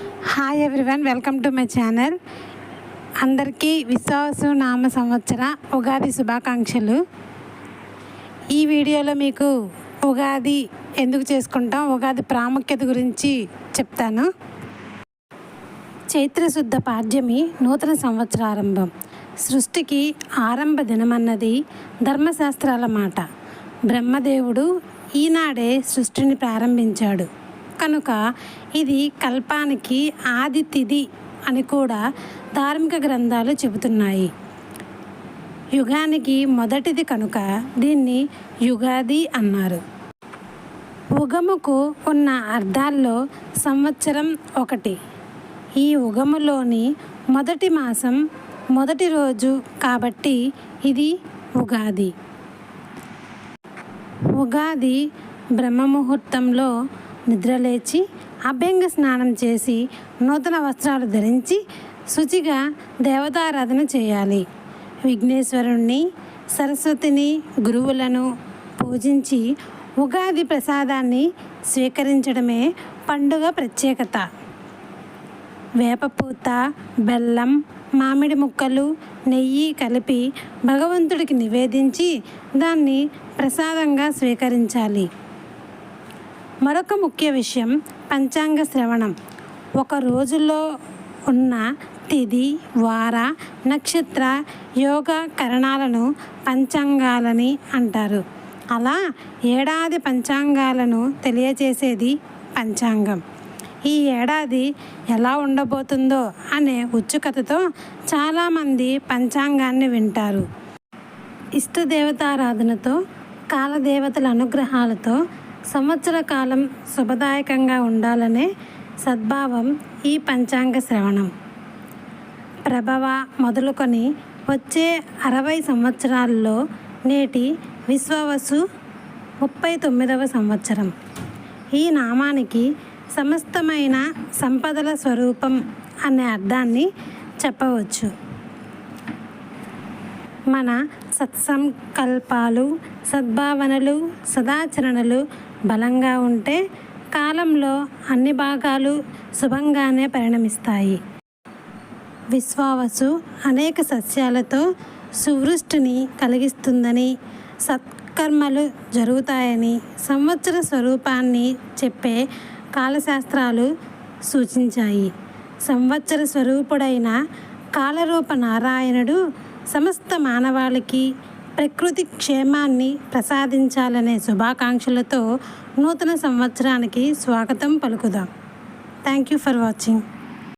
Hi everyone welcome to my channel అందరికీ విశ్వాసు నామ సంవత్సర ఉగాది శుభాకాంక్షలు. ఈ వీడియోలో మీకు ఉగాది ఎందుకు చేసుకుంటాం ఉగాది ప్రాముఖ్యత గురించి చెప్తాను. చైత్రశుద్ధ పాడ్యమి నూతన సంవత్సరారంభం సృష్టికి ఆరంభ దినమన్నది ధర్మశాస్త్రాల మాట. బ్రహ్మదేవుడు ఈనాడే సృష్టిని ప్రారంభించాడు. కనుక ఇది కల్పానికి ఆది తిది అని కూడా ధార్మిక గ్రంథాలు చెబుతున్నాయి. యుగానికి మొదటిది కనుక దీన్ని యుగాది అన్నారు. ఉగముకు ఉన్న అర్థాల్లో సంవత్సరం ఒకటి. ఈ ఉగములోని మొదటి మాసం మొదటి రోజు కాబట్టి ఇది ఉగాది. ఉగాది బ్రహ్మముహూర్తంలో నిద్రలేచి అభ్యంగ స్నానం చేసి నూతన వస్త్రాలు ధరించి శుచిగా దేవతారాధన చేయాలి. విఘ్నేశ్వరుణ్ణి సరస్వతిని గురువులను పూజించి ఉగాది ప్రసాదాన్ని స్వీకరించడమే పండుగ ప్రత్యేకత. వేపపూత బెల్లం మామిడి ముక్కలు నెయ్యి కలిపి భగవంతుడికి నివేదించి దాన్ని ప్రసాదంగా స్వీకరించాలి. మరొక ముఖ్య విషయం పంచాంగ శ్రవణం. ఒక రోజులో ఉన్న తిథి వార నక్షత్ర యోగ కరణాలను పంచాంగాలని అంటారు. అలా ఏడాది పంచాంగాలను తెలియజేసేది పంచాంగం. ఈ ఏడాది ఎలా ఉండబోతుందో అనే ఉత్సుకతతో చాలామంది పంచాంగాన్ని వింటారు. ఇష్టదేవతారాధనతో కాలదేవతల అనుగ్రహాలతో సంవత్సర కాలం శుభదాయకంగా ఉండాలనే సద్భావం ఈ పంచాంగ శ్రవణం. ప్రభవ మొదలుకొని వచ్చే అరవై సంవత్సరాల్లో నేటి విశ్వవసు ముప్పై తొమ్మిదవ సంవత్సరం. ఈ నామానికి సమస్తమైన సంపదల స్వరూపం అనే అర్థాన్ని చెప్పవచ్చు. మన సత్సంకల్పాలు సద్భావనలు సదాచరణలు బలంగా ఉంటే కాలంలో అన్ని భాగాలు శుభంగానే పరిణమిస్తాయి. విశ్వావసు అనేక సస్యాలతో సువృష్టిని కలిగిస్తుందని సత్కర్మలు జరుగుతాయని సంవత్సర స్వరూపాన్ని చెప్పే కాలశాస్త్రాలు సూచించాయి. సంవత్సర స్వరూపుడైన కాలరూప నారాయణుడు సమస్త మానవాళికి ప్రకృతి క్షేమాన్ని ప్రసాదించాలనే శుభాకాంక్షలతో నూతన సంవత్సరానికి స్వాగతం పలుకుదాం. Thank you for watching